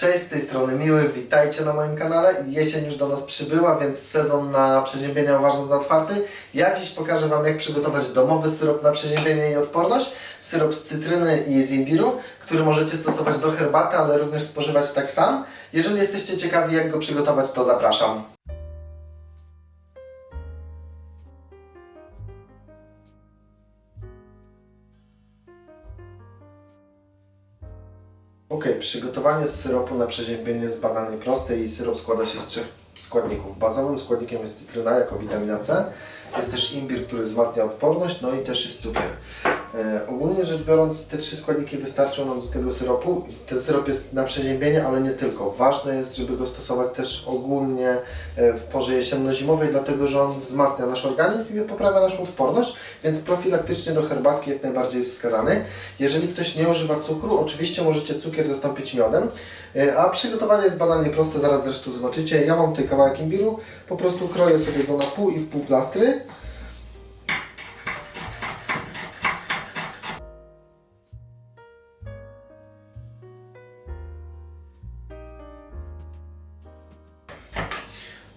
Cześć, z tej strony Miły, witajcie na moim kanale. Jesień już do nas przybyła, więc sezon na przeziębienia uważam za otwarty. Ja dziś pokażę Wam, jak przygotować domowy syrop na przeziębienie i odporność. Syrop z cytryny i z imbiru, który możecie stosować do herbaty, ale również spożywać tak sam. Jeżeli jesteście ciekawi, jak go przygotować, to zapraszam. Ok, przygotowanie syropu na przeziębienie jest banalnie proste i syrop składa się z trzech składników. Bazowym składnikiem jest cytryna jako witamina C, jest też imbir, który wzmacnia odporność, no i też jest cukier. E, ogólnie rzecz biorąc, te trzy składniki wystarczą nam do tego syropu. Ten syrop jest na przeziębienie, ale nie tylko. Ważne jest, żeby go stosować też ogólnie e, w porze jesienno-zimowej, dlatego że on wzmacnia nasz organizm i poprawia naszą odporność, więc profilaktycznie do herbatki jak najbardziej jest wskazany. Jeżeli ktoś nie używa cukru, oczywiście możecie cukier zastąpić miodem, e, a przygotowanie jest banalnie proste, zaraz zresztą zobaczycie. Ja mam tutaj kawałek imbiru, po prostu kroję sobie go na pół i w pół plastry.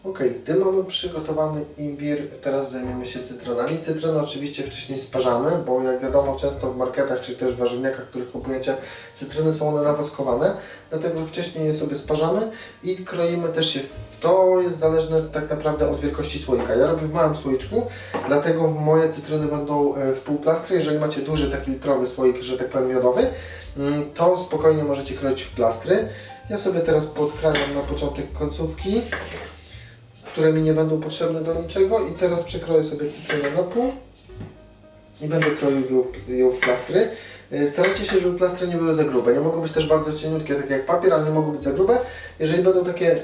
Ok, gdy mamy przygotowany imbir, teraz zajmiemy się cytronami. Cytrynę oczywiście wcześniej sparzamy, bo jak wiadomo często w marketach czy też w warzywniakach, których kupujecie, cytryny są one nawoskowane, dlatego wcześniej je sobie sparzamy i kroimy też je. To jest zależne tak naprawdę od wielkości słoika. Ja robię w małym słoiczku, dlatego moje cytryny będą e, w pół plastry. Jeżeli macie duży taki litrowy słoik, że tak powiem miodowy, mm, to spokojnie możecie kroić w plastry. Ja sobie teraz podkrajam na początek końcówki które mi nie będą potrzebne do niczego i teraz przekroję sobie cytrynę na pół i będę kroił ją, w plastry. E, Starajcie się, żeby plastry nie były za grube. Nie mogą być też bardzo cieniutkie, takie jak papier, ale nie mogą być za grube. Jeżeli będą takie yy,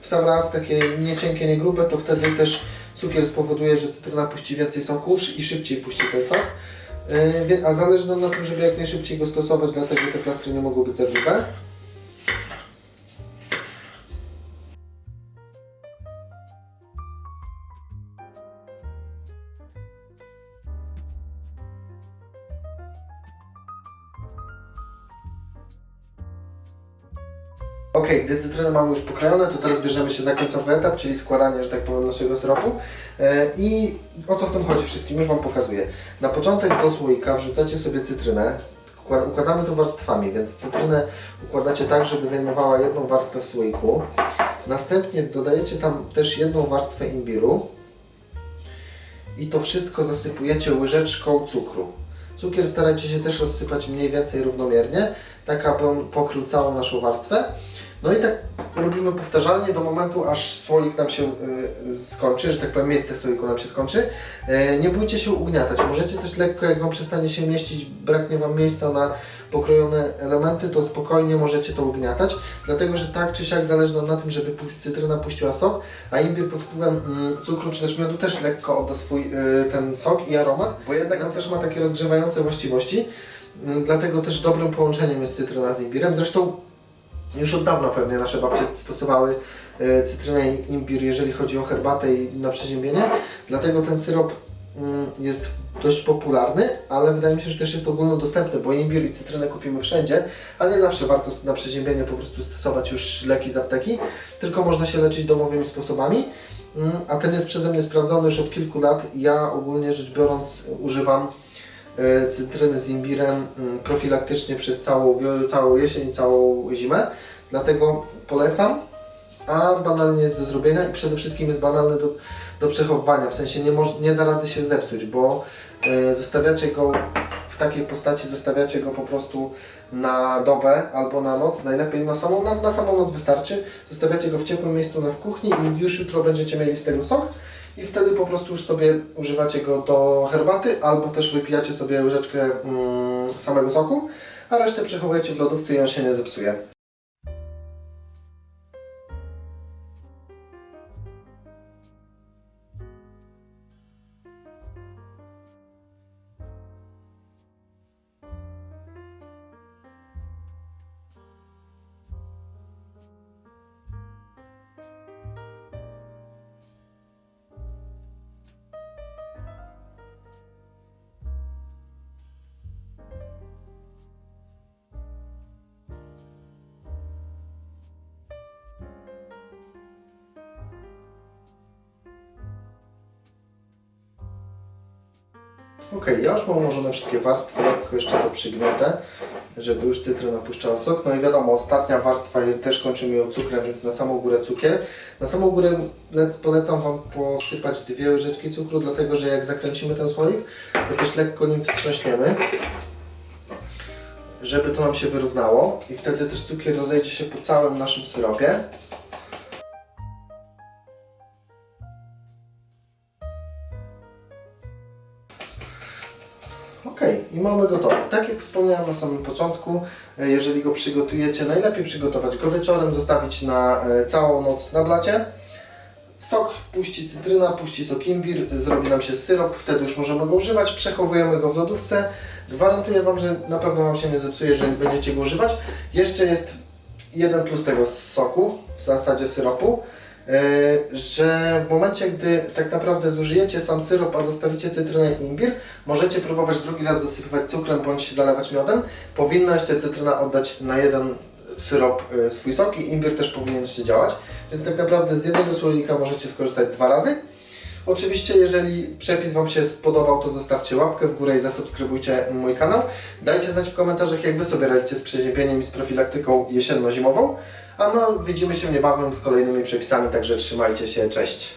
w sam raz, takie nie cienkie, nie grube, to wtedy też cukier spowoduje, że cytryna puści więcej soku i szybciej puści ten sok. Wie- a zależy nam na tym, żeby jak najszybciej go stosować, dlatego te plastry nie mogą być za grube. Ok, gdy cytryny mamy już pokrojone, to teraz bierzemy się za końcowy etap, czyli składanie, że tak powiem, naszego syropu. E, I o co w tym chodzi wszystkim? Już Wam pokazuję. Na początek do słoika wrzucacie sobie cytrynę. Ukła- Układamy to warstwami, więc cytrynę układacie tak, żeby zajmowała jedną warstwę w słoiku. Następnie dodajecie tam też jedną warstwę imbiru. I to wszystko zasypujecie łyżeczką cukru. Cukier starajcie się też rozsypać mniej więcej równomiernie, tak aby on pokrył całą naszą warstwę. No i tak robimy powtarzalnie do momentu, aż słoik nam się y, skończy, że tak powiem miejsce słoiku nam się skończy. Y, nie bójcie się ugniatać. Możecie też lekko, jak Wam przestanie się mieścić, braknie Wam miejsca na pokrojone elementy, to spokojnie możecie to ugniatać, dlatego że tak czy siak zależy nam na tym, żeby cytryna puściła sok, a imbir pod wpływem mm, cukru czy też miodu też lekko odda swój y, ten sok i aromat, bo jednak on też ma takie rozgrzewające właściwości, Mm, dlatego też dobrym połączeniem jest cytryna z imbirem. Zresztą już od dawna pewnie nasze babcie stosowały e, cytrynę i imbir, jeżeli chodzi o herbatę i na przeziębienie. Dlatego ten syrop mm, jest dość popularny, ale wydaje mi się, że też jest ogólnodostępny, bo imbir i cytrynę kupimy wszędzie, a nie zawsze warto na przeziębienie po prostu stosować już leki z apteki, tylko można się leczyć domowymi sposobami. Mm, A ten jest przeze mnie sprawdzony już od kilku lat. Ja ogólnie rzecz biorąc używam cytryny z imbirem mm, profilaktycznie przez całą, całą jesień całą zimę. Dlatego polecam, a banalnie jest do zrobienia i przede wszystkim jest banalny do, do przechowywania. W sensie nie, moż, nie da rady się zepsuć, bo e, zostawiacie go w takiej postaci, zostawiacie go po prostu na dobę albo na noc, najlepiej na samą, na, na samą noc wystarczy. Zostawiacie go w ciepłym miejscu na w kuchni i już jutro będziecie mieli z tego sok i wtedy po prostu już sobie używacie go do herbaty albo też wypijacie sobie łyżeczkę mm, samego soku, a resztę przechowujecie w lodówce i on się nie zepsuje. Ok, ja już mam ułożone wszystkie warstwy, lekko jeszcze to przygniotę, żeby już cytryna puszczała sok. No i wiadomo, ostatnia warstwa też kończymy ją cukrem, więc na samą górę cukier. Na samą górę lec- polecam Wam posypać dwie łyżeczki cukru, dlatego że jak zakręcimy ten słoik, to też lekko nim wstrząśniemy, żeby to nam się wyrównało i wtedy też cukier rozejdzie się po całym naszym syropie. Ok, i mamy gotowy. Tak jak wspomniałem na samym początku, e, jeżeli go przygotujecie, najlepiej przygotować go wieczorem, zostawić na e, całą noc na blacie. Sok puści cytryna, puści sok imbir, zrobi nam się syrop, wtedy już możemy go używać. Przechowujemy go w lodówce. Gwarantuję Wam, że na pewno Wam się nie zepsuje, jeżeli będziecie go używać. Jeszcze jest jeden plus tego soku, w zasadzie syropu, że w momencie, gdy tak naprawdę zużyjecie sam syrop, a zostawicie cytrynę i imbir, możecie próbować drugi raz zasypywać cukrem bądź zalewać miodem. Powinna jeszcze cytryna oddać na jeden syrop e, swój sok i imbir też powinien jeszcze działać. Więc tak naprawdę z jednego słoika możecie skorzystać dwa razy. Oczywiście, jeżeli przepis Wam się spodobał, to zostawcie łapkę w górę i zasubskrybujcie mój kanał. Dajcie znać w komentarzach, jak Wy sobie radzicie z przeziębieniem i z profilaktyką jesienno-zimową. A my widzimy się niebawem z kolejnymi przepisami, także trzymajcie się, cześć!